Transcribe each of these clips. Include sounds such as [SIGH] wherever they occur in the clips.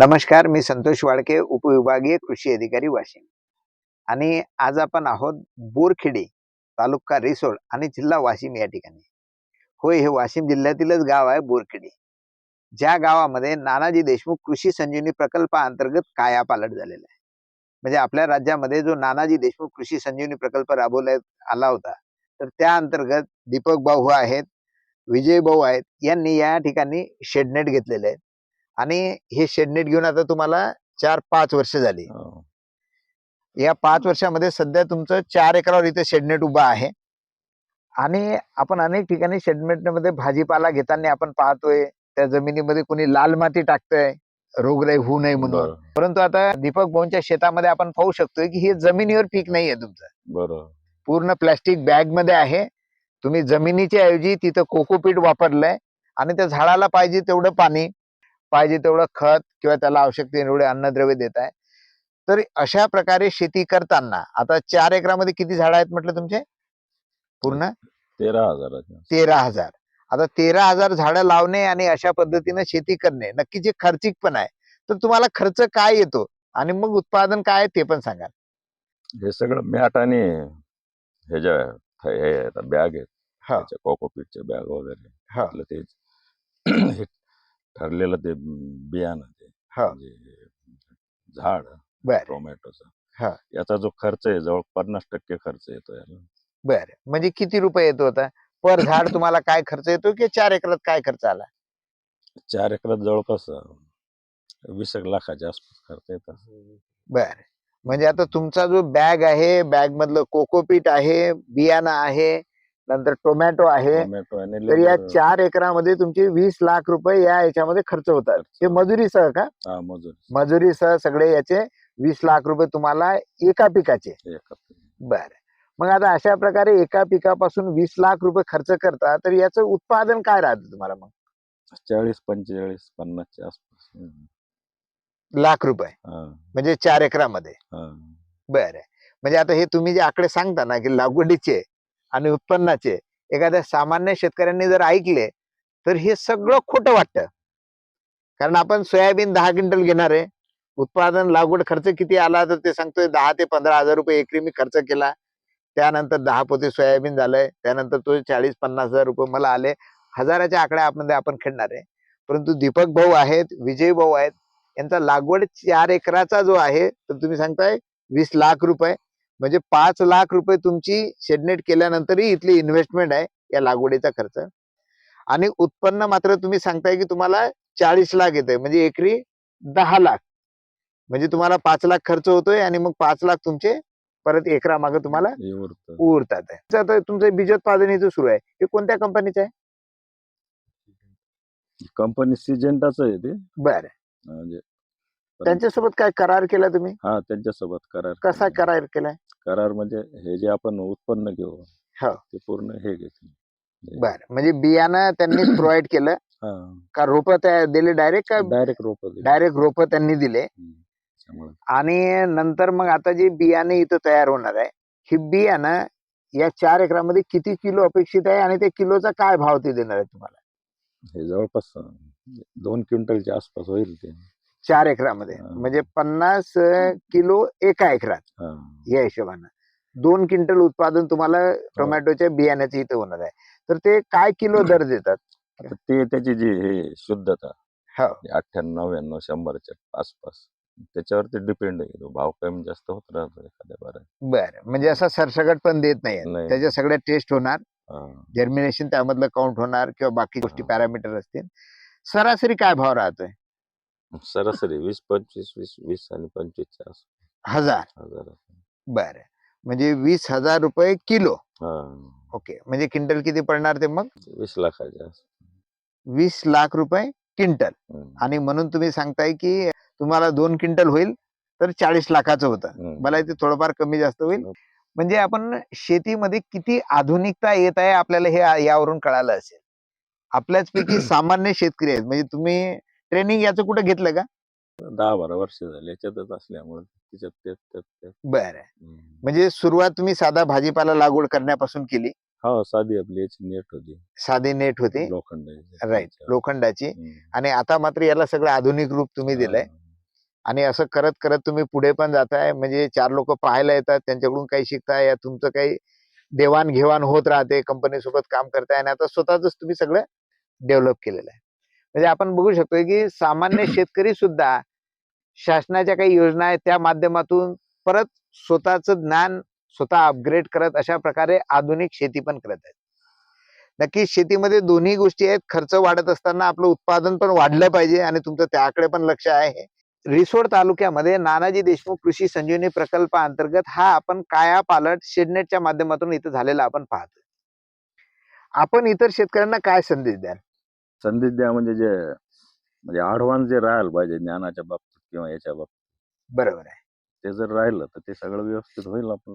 नमस्कार मी संतोष वाडके उपविभागीय कृषी अधिकारी वाशिम. आणि आज आपण आहोत बोरखेडी तालुका रिसोड आणि जिल्हा वाशिम या ठिकाणी. होय हे वाशिम जिल्ह्यातीलच गाव आहे बोरखेडी. ज्या गावामध्ये नानाजी देशमुख कृषी संजीवनी प्रकल्पाअंतर्गत कायापालट झालेला आहे. म्हणजे आपल्या राज्यामध्ये जो नानाजी देशमुख कृषी संजीवनी प्रकल्प राबवण्यात आला होता तर त्या अंतर्गत दीपक भाऊ आहेत विजय भाऊ आहेत यांनी या ठिकाणी शेडनेट घेतलेले आहेत. आणि हे शेडनेट घेऊन आता तुम्हाला चार पाच वर्ष झाली. हो. या पाच वर्षामध्ये सध्या तुमचं चार एकरावर इथे शेडनेट उभा आहे. आणि आपण अनेक ठिकाणी शेडनेटमध्ये भाजीपाला घेताना आपण पाहतोय त्या जमिनीमध्ये कोणी लाल माती टाकतंय रोगराई होऊ नये म्हणून. परंतु आता दीपक भाऊंच्या शेतामध्ये आपण पाहू शकतोय की हे जमिनीवर पीक नाहीये तुमचं. बरं. पूर्ण प्लॅस्टिक बॅगमध्ये आहे. तुम्ही जमिनीच्या ऐवजी तिथं कोकोपीट वापरलंय आणि त्या झाडाला पाहिजे तेवढं पाणी पाहिजे तेवढं खत किंवा त्याला आवश्यकते एवढे अन्नद्रव्य देत आहे. तर अशा प्रकारे शेती करताना आता चार एकरामध्ये किती झाड आहेत म्हटलं तुमचे? पूर्ण? तेरा हजाराचे तेरा हजार. आता तेरा हजार झाडं लावणे आणि अशा पद्धतीने शेती करणे नक्की जे खर्चिक पण आहे. तर तुम्हाला खर्च काय येतो आणि मग उत्पादन काय आहे ते पण सांगा हे सगळं मॅट आणि हे ज्या हे बॅग आहेत. हा. कोकोपीटच्या बॅग वगैरे. हा. ते हे ठरलेलं ते बियाणं ते हा. म्हणजे झाड बर. टोमॅटोचा हा. याचा जो खर्च आहे जवळ पन्नास टक्के खर्च येतो याला. बर. म्हणजे किती रुपये येतो आता? पर झाड [COUGHS] तुम्हाला काय खर्च येतो की चार एकरात काय खर्च आला? चार एकरात जवळपास अं, वीस एक लाखाच्या आसपास खर्च येतात बर. म्हणजे आता तुमचा जो बॅग आहे बॅग मधलं कोकोपीट आहे बियाणं आहे नंतर टोमॅटो आहे. टोमॅटो आणि तर या चार एकरामध्ये तुमचे वीस लाख रुपये या याच्यामध्ये खर्च होतात. ते मजुरीसह का? हा मजूर मजुरीसह सगळे याचे वीस लाख रुपये तुम्हाला एका पिकाचे. एका बर. मग आता अशा प्रकारे एका पिकापासून वीस लाख रुपये खर्च करता तर याचं उत्पादन काय राहतं तुम्हाला मग? चाळीस पंचेचाळीस पन्नासच्या आसपास. हम्म. लाख रुपये. हा, म्हणजे चार एकरामध्ये. हा. बर. म्हणजे आता हे तुम्ही जे आकडे सांगता ना की लागवडीचे आणि उत्पन्नाचे. एखाद्या सामान्य शेतकऱ्यांनी जर ऐकले तर हे सगळं खोटं वाटतं. कारण आपण सोयाबीन दहा क्विंटल घेणार आहे. उत्पादन लागवड खर्च किती आला तर ते सांगतोय दहा ते पंधरा हजार रुपये एकरी मी खर्च केला. त्यानंतर दहा पोते सोयाबीन झालंय. त्यानंतर तो चाळीस पन्नास हजार रुपये मला आले. हजाराच्या आकड्यामध्ये आपण खेळणार आहे. परंतु दीपक भाऊ आहेत विजय भाऊ आहेत यांचा लागवड चार एकराचा जो आहे तर तुम्ही सांगताय वीस लाख रुपये. म्हणजे पाच लाख रुपये तुमची शेडनेट केल्यानंतरही इथली इन्व्हेस्टमेंट आहे या लागवडीचा खर्च. आणि उत्पन्न मात्र तुम्ही सांगताय की तुम्हाला चाळीस लाख येत म्हणजे एकरी दहा लाख. म्हणजे तुम्हाला पाच लाख खर्च होतोय आणि मग पाच लाख तुमचे परत एकरा मागे तुम्हाला उरतं. उरतात. आहे. तुमचं बीजोत्पादन सुरू आहे. हे कोणत्या कंपनीचं आहे? कंपनी सिजेंटाच आहे ते. बरं. म्हणजे त्यांच्यासोबत काय करार केला तुम्ही? हा त्यांच्यासोबत करार कसा. करार केलाय करार म्हणजे हे जे आपण उत्पन्न घेऊ हो. ते पूर्ण हे घेतले. बर. म्हणजे बियाणं त्यांनी [COUGHS] प्रोव्हाइड केलं? का रोप दिले डायरेक्ट का डायरेक्ट रोप डायरेक्ट रोप त्यांनी दिले? त्यामुळे आणि नंतर मग आता जे बियाणे इथं तयार होणार आहे हे बियाणं या चार एकरामध्ये किती किलो अपेक्षित आहे आणि त्या किलोचा काय भाव ते देणार आहे तुम्हाला? हे जवळपास दोन क्विंटलच्या आसपास होईल ते. चार एकरामध्ये. हा. म्हणजे पन्नास किलो एका एकरात हा. या हिशोबानं. दोन क्विंटल उत्पादन तुम्हाला टोमॅटोच्या बियाण्याचं इथं होणार आहे. तर ते काय किलो दर देतात? आता ते त्याची जी हे शुद्धता हो. अठ्ठ्याण्णव नव्याण्णव शंभरच्या आसपास. त्याच्यावरती डिपेंड आहे तो भाव कमी जास्त होत राहतो एखाद्या बारा बर. म्हणजे असा सरसगट पण देत नाही. नाही. त्याच्या सगळ्या टेस्ट होणार. हा. जर्मिनेशन त्यामधलं काउंट होणार किंवा बाकी गोष्टी हा. पॅरामीटर असतील. सरासरी काय भाव राहतोय? सरासरी वीस पंचवीस वीस वीस आणि पंचवीसच्या आसपास हजार. हजार बर. म्हणजे वीस हजार रुपये किलो. हा. ओके. म्हणजे क्विंटल किती पडणार ते मग? वीस लाखाच्या आसपास वीस लाख रुपये क्विंटल. हम्म. आणि म्हणून तुम्ही सांगताय की तुम्हाला दोन क्विंटल होईल तर चाळीस लाखाचं होतं. हम्म. मला इथे थोडंफार कमी जास्त होईल. म्हणजे आपण शेतीमध्ये किती आधुनिकता येत आहे आपल्याला हे आ- यावरून कळालं असेल. आपल्याच पैकी [CLEARS THROAT] सामान्य शेतकरी आहेत. म्हणजे तुम्ही ट्रेनिंग याचं कुठं घेतलं का? दहा बारा वर्ष झाले याच्यातच असल्यामुळे त्याच्यात बरं. हम्म. म्हणजे सुरुवात तुम्ही साधा भाजीपाला लागवड करण्यापासून केली? हो साधी आपली याची नेट होती. साधी नेट होती? लोखंडाची. राईट लोखंडाची. आणि आता मात्र याला सगळं आधुनिक रूप तुम्ही दिलंय. आणि असं करत करत तुम्ही पुढे पण जाताय. म्हणजे चार लोक पाहायला येतात त्यांच्याकडून काही शिकताय या तुमचं काही देवाणघेवाण होत राहते कंपनी सोबत काम करताय. आणि आता स्वतःच तुम्ही सगळं डेव्हलप केलेलं आहे. म्हणजे आपण बघू शकतोय की सामान्य [CLEARS THROAT] शेतकरी सुद्धा शासनाच्या काही योजना आहेत त्या माध्यमातून परत स्वतःचं ज्ञान स्वतः अपग्रेड करत अशा प्रकारे आधुनिक शेती पण करत आहेत. नक्कीच शेतीमध्ये दोन्ही गोष्टी आहेत. खर्च वाढत असताना आपलं उत्पादन पण वाढलं पाहिजे आणि तुमचं त्याकडे पण लक्ष आहे. रिसोड तालुक्यामध्ये नानाजी देशमुख कृषी संजीवनी प्रकल्पाअंतर्गत हा आपण काया पालट शेडनेटच्या माध्यमातून इथं झालेला आपण पाहतो आपण इतर शेतकऱ्यांना काय संदेश द्याल? संदेश द्या म्हणजे जे म्हणजे ऍडव्हान्स जे राहायला पाहिजे ज्ञानाच्या बाबतीत किंवा याच्या बाबतीत. बरोबर आहे. ते जर राहिलं तर ते सगळं व्यवस्थित होईल आपण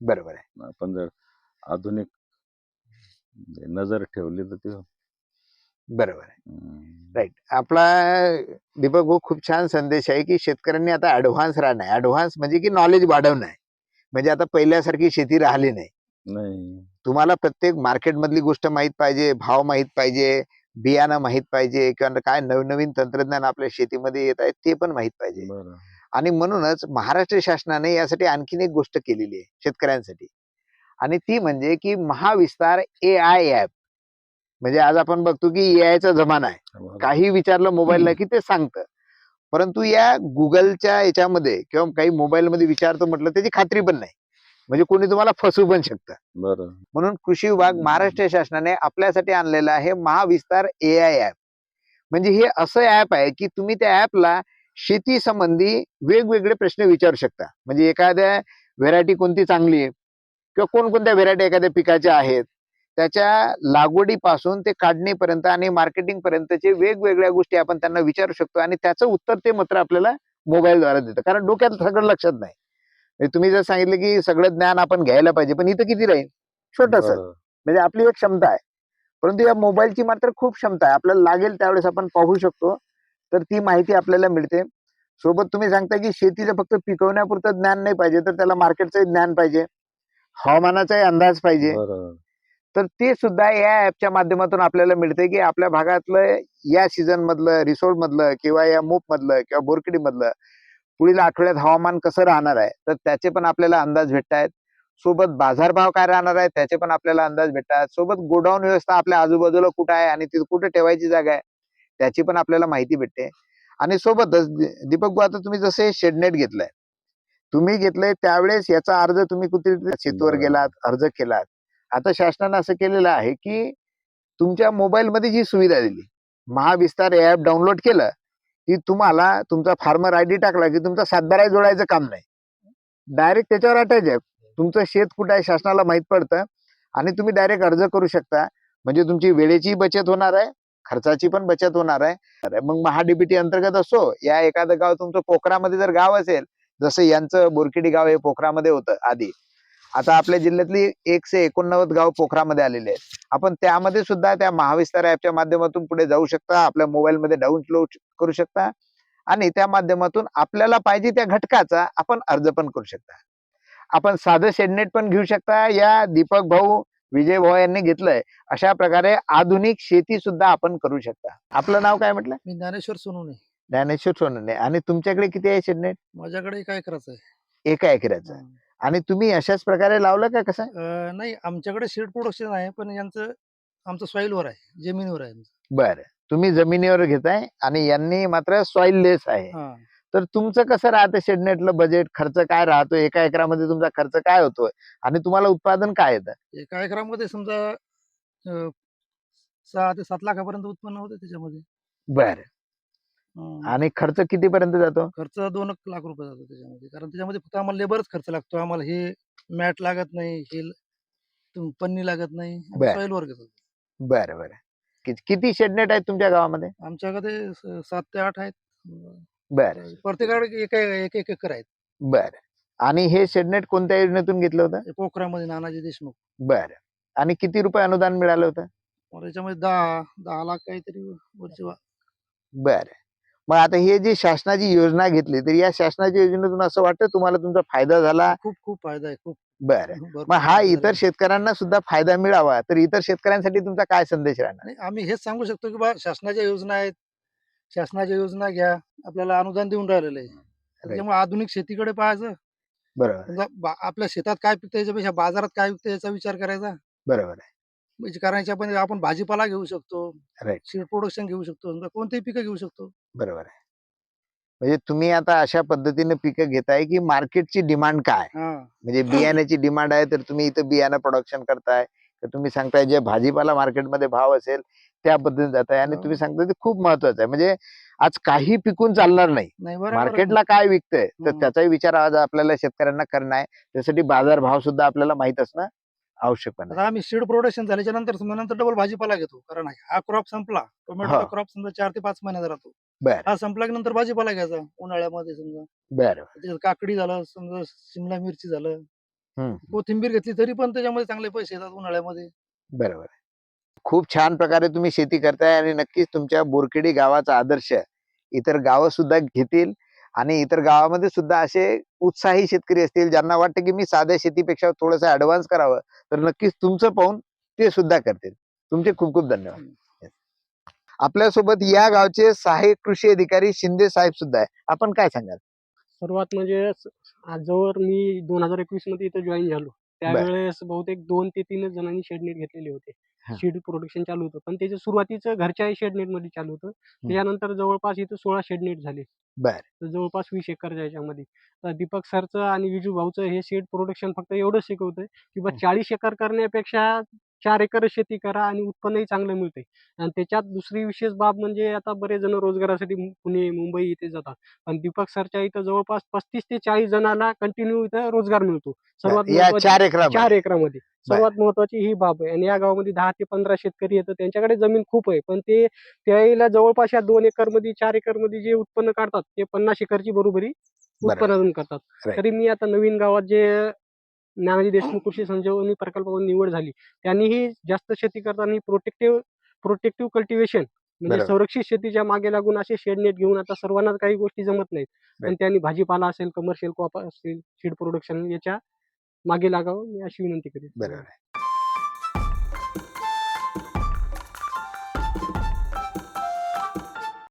बरोबर आहे. आपण जर आधुनिक म्हणजे नजर ठेवली तर ते बरोबर आहे. हम्म, राईट. आपला दीपक भाऊ खूप छान संदेश आहे की शेतकऱ्यांनी आता ऍडव्हान्स राहणं आहे. ऍडव्हान्स म्हणजे की नॉलेज वाढवणं आहे. म्हणजे आता पहिल्यासारखी शेती राहिली नाही. नाही. तुम्हाला प्रत्येक मार्केट मधली गोष्ट माहीत पाहिजे भाव माहीत पाहिजे बियाणं माहीत पाहिजे किंवा काय नवनवीन तंत्रज्ञान आपल्या शेतीमध्ये येत आहे ते पण माहीत पाहिजे. आणि म्हणूनच महाराष्ट्र शासनाने यासाठी आणखीन एक गोष्ट केलेली आहे शेतकऱ्यांसाठी. आणि ती म्हणजे की महाविस्तार ए आय ऍप म्हणजे आज आपण बघतो की ए चा जमाना आहे. काही विचारलं मोबाईलला की ते सांगतं. परंतु या गुगलच्या याच्यामध्ये किंवा काही मोबाईल मध्ये विचारतो म्हटलं त्याची खात्री पण नाही. म्हणजे कोणी तुम्हाला फसवू पण शकतं. बरं. म्हणून कृषी विभाग. महाराष्ट्र शासनाने आपल्यासाठी आणलेलं आहे महाविस्तार ए आय ऍप म्हणजे हे असं ऍप आहे की तुम्ही त्या ऍपला शेती संबंधी वेगवेगळे प्रश्न विचारू शकता. म्हणजे एखाद्या व्हेरायटी कोणती चांगली आहे? किंवा कोणकोणत्या व्हेरायटी एखाद्या पिकाच्या आहेत? त्याच्या लागवडीपासून ते काढणीपर्यंत आणि मार्केटिंग पर्यंतचे वेगवेगळ्या गोष्टी आपण त्यांना विचारू शकतो आणि त्याचं उत्तर ते मात्र आपल्याला मोबाईलद्वारे देतं. कारण डोक्यात सगळं लक्षात नाही. तुम्ही जर सांगितलं की सगळं ज्ञान आपण घ्यायला पाहिजे पण इथं किती राहील? छोटस. म्हणजे आपली एक क्षमता आहे. परंतु या मोबाईलची मात्र खूप क्षमता आहे. आपल्याला लागेल त्यावेळेस आपण पाहू शकतो. तर ती माहिती आपल्याला मिळते. सोबत तुम्ही सांगता की शेतीचं फक्त पिकवण्यापुरतं ज्ञान नाही पाहिजे तर त्याला मार्केटचं ज्ञान पाहिजे. हवामानाचाही अंदाज पाहिजे. तर ते सुद्धा या ऍपच्या माध्यमातून आपल्याला मिळते की आपल्या भागातलं या सीझन मधलं रिसोर्ट मधलं किंवा या मूप मधलं किंवा बोरकिडी मधलं पुढील आठवड्यात हवामान कसं राहणार आहे? तर त्याचे पण आपल्याला अंदाज भेटतायत. सोबत बाजारभाव काय राहणार आहे? त्याचे पण आपल्याला अंदाज भेटतात. सोबत गोडाऊन व्यवस्था आपल्या आजूबाजूला कुठं आहे आणि तिथे कुठे ठेवायची जागा आहे त्याची पण आपल्याला माहिती भेटते. आणि सोबतच दीपक भाऊ आता तुम्ही जसे शेडनेट घेतलंय तुम्ही घेतलंय त्यावेळेस याचा अर्ज तुम्ही कुठे शेतवर. गेलात अर्ज केलात. आता शासनानं असं केलेलं आहे की तुमच्या मोबाईलमध्ये जी सुविधा दिली महाविस्तार ऍप डाउनलोड केलं की तुम्हाला तुमचा फार्मर आय डी टाकला की तुमचा सातबारा जोडायचं काम नाही. डायरेक्ट त्याच्यावर अटॅच आहे. तुमचं शेत कुठं आहे शासनाला माहीत पडतं आणि तुम्ही डायरेक्ट अर्ज करू शकता. म्हणजे तुमची वेळेची बचत होणार आहे खर्चाची पण बचत होणार आहे. अरे मग महाडीबीटी अंतर्गत असो या एखादं गाव तुमचं पोखरामध्ये जर गाव असेल जसं यांचं बोरकिडी गाव हे पोखरामध्ये होतं आधी आता आपल्या जिल्ह्यातली एकशे एकोणनव्वद गाव पोखरामध्ये आलेले आहेत. आपण त्यामध्ये सुद्धा त्या महाविस्तार ऍपच्या माध्यमातून पुढे जाऊ शकता आपल्या मोबाईलमध्ये डाउनलोड करू शकता आणि त्या माध्यमातून आपल्याला पाहिजे त्या घटकाचा आपण अर्ज पण करू शकता. आपण साधं शेडनेट पण घेऊ शकता. या दीपक भाऊ विजय भाऊ यांनी घेतलंय. अशा प्रकारे आधुनिक शेती सुद्धा आपण करू शकता. आपलं नाव काय म्हटलं? मी ज्ञानेश्वर सोनवणे. ज्ञानेश्वर सोनने आणि तुमच्याकडे किती आहे शेडनेट? माझ्याकडे काय करायचं आहे. एका एकराचं आणि तुम्ही अशाच प्रकारे लावलं का कसं? अं, नाही आमच्याकडे सीड प्रोडक्शन आहे पण यांचं आमचं सॉईलवर आहे जमिनीवर आहे आमचं. बरं. तुम्ही जमिनीवर घेताय आणि यांनी मात्र सॉइल लेस आहे. हा. तर तुमचं कसं राहतं शेडनेटलं बजेट? खर्च काय राहतो? एका एकरामध्ये तुमचा खर्च काय होतोय? आणि तुम्हाला उत्पादन काय येतं? एका एकरामध्ये समजा अं, सहा ते सात लाखापर्यंत उत्पन्न होते त्याच्यामध्ये. बरं. आणि खर्च कितीपर्यंत जातो? खर्च दोन लाख रुपये जातो त्याच्यामध्ये. कारण त्याच्यामध्ये फक्त आम्हाला लेबरच खर्च लागतो. आम्हाला हे मॅट लागत नाही हे पन्नी लागत नाही बर. सॉईलवर घेतो बरं बरं. कि- किती शेडनेट आहेत तुमच्या गावामध्ये? आमच्याकडे स- सात ते आठ आहेत. बरं. प्रत्येकाकडे एक एक एक एकर आहेत. बरं. आणि हे शेडनेट कोणत्या योजनेतून घेतलं होतं? हे पोखरामध्ये नानाजी देशमुख. बरं. आणि किती रुपये अनुदान मिळालं होतं? मला याच्यामध्ये दहा दहा लाख काहीतरी वरची वा- बरं. मग आता हे जी शासनाची योजना घेतली तर या शासनाच्या योजनेतून असं वाटतं तुम्हाला तुमचा फायदा झाला? खूप खूप फायदा आहे खूप. बरं. मग हा इतर. शेतकऱ्यांना सुद्धा फायदा मिळावा तर इतर शेतकऱ्यांसाठी तुमचा काय संदेश राहणार? आम्ही हेच सांगू शकतो की बा शासनाच्या योजना आहेत. शासनाच्या योजना घ्या. आपल्याला अनुदान देऊन राहिलेलं आहे. त्याच्यामुळे आधुनिक शेतीकडे पाहायचं. बरोबर. आपल्या शेतात काय पिकतं याच्यापेक्षा बाजारात काय पिकतं याचा विचार करायचा. बरोबर आहे. म्हणजे कारण आपण भाजीपाला घेऊ शकतो. सीड प्रोडक्शन घेऊ शकतो. कोणतेही पिकं घेऊ शकतो. बरोबर आहे. म्हणजे तुम्ही आता अशा पद्धतीने पिकं घेताय की मार्केटची डिमांड काय? म्हणजे बियाण्याची डिमांड आहे तर तुम्ही इथं बियाणं प्रोडक्शन करताय तर तुम्ही सांगताय जे भाजीपाला मार्केटमध्ये भाव असेल त्या पद्धतीने जाताय आणि हो. तुम्ही सांगताय ते खूप महत्वाचं आहे. म्हणजे आज काही पिकून चालणार नाही. आहे. मार्केटला काय विकतंय तर. त्याचाही विचार आज आपल्याला शेतकऱ्यांना करणं आहे. त्यासाठी बाजार भाव सुद्धा आपल्याला माहीत असणं आवश्यक पण आहे. आता आम्ही सीड प्रोडक्शन झाल्याच्यानंतर डबल भाजीपाला घेतो. कारण हा क्रॉप संपला. टोमॅटोचा. क्रॉप समजा चार ते पाच महिन्याचा राहतो. बर. हा संपला की नंतर भाजीपाला घ्यायचा उन्हाळ्यामध्ये समजा. बर त्याच्यात काकडी झालं समजा शिमला मिरची झालं. हम्म. कोथिंबीर घेतली तरी पण त्याच्यामध्ये चांगले पैसे येतात उन्हाळ्यामध्ये. बरोबर आहे. खूप छान प्रकारे तुम्ही शेती करताय आणि नक्कीच तुमच्या बोरखेडी गावाचा आदर्श इतर गावं सुद्धा घेतील आणि इतर गावामध्ये सुद्धा असे उत्साही शेतकरी असतील ज्यांना वाटतं की मी साध्या शेतीपेक्षा थोडंसं ऍडव्हान्स करावं तर नक्कीच तुमचं पाहून ते सुद्धा करतील. तुमचे खूप खूप धन्यवाद. आपल्यासोबत या गावचे सहाय्यक कृषी अधिकारी शिंदे साहेब सुद्धा आहे. आपण काय सांगाल? सर्वात म्हणजे आजवर मी दोन हजार एकवीसमध्ये इथं जॉईन झालो. त्यावेळेस बहुतेक दोन ते तीनच जणांनी शेडनेट घेतलेले होते. सीड प्रोडक्शन चालू होतं. पण त्याच्या सुरुवातीचं घरच्या शेडनेटमध्ये चालू होतं. त्याच्यानंतर जवळपास इथं सोळा शेडनेट झाले. जवळपास वीस एकर याच्यामध्ये. तर दीपक सरचं आणि विजू भाऊचं हे सीड प्रोडक्शन फक्त एवढंच शिकवतंय की बा. चाळीस एकर करण्यापेक्षा चार एकर शेती करा आणि उत्पन्नही चांगलं मिळते आणि त्याच्यात दुसरी विशेष बाब म्हणजे आता बरेच जण रोजगारासाठी पुणे मुंबई इथे जातात. पण दीपक सरच्या इथं जवळपास पस्तीस ते चाळीस जणांना कंटिन्यू इथं रोजगार मिळतो. सर्वात चार एकरा चार एकरामध्ये. सर्वात महत्वाची ही बाब आहे. आणि या गावामध्ये दहा ते पंधरा शेतकरी येतात. त्यांच्याकडे जमीन खूप आहे. पण ते त्याला जवळपास या दोन एकरमध्ये चार एकरमध्ये जे उत्पन्न काढतात ते पन्नास एकरची बरोबरी उत्पादन करतात. तरी मी आता नवीन गावात जे नानाजी देशमुख कृषी संजीवनी प्रकल्पावर निवड झाली त्यांनीही जास्त शेती करताना प्रोटेक्टिव्ह प्रोटेक्टिव्ह कल्टिवेशन म्हणजे बरोबर. संरक्षित शेतीच्या मागे लागून असे शेडनेट घेऊन आता सर्वांना काही गोष्टी जमत नाहीत पण. त्यांनी भाजीपाला असेल कमर्शियल क्रॉप असेल सीड प्रोडक्शन याच्या मागे लागावं मी अशी विनंती करेन बरोबर आहे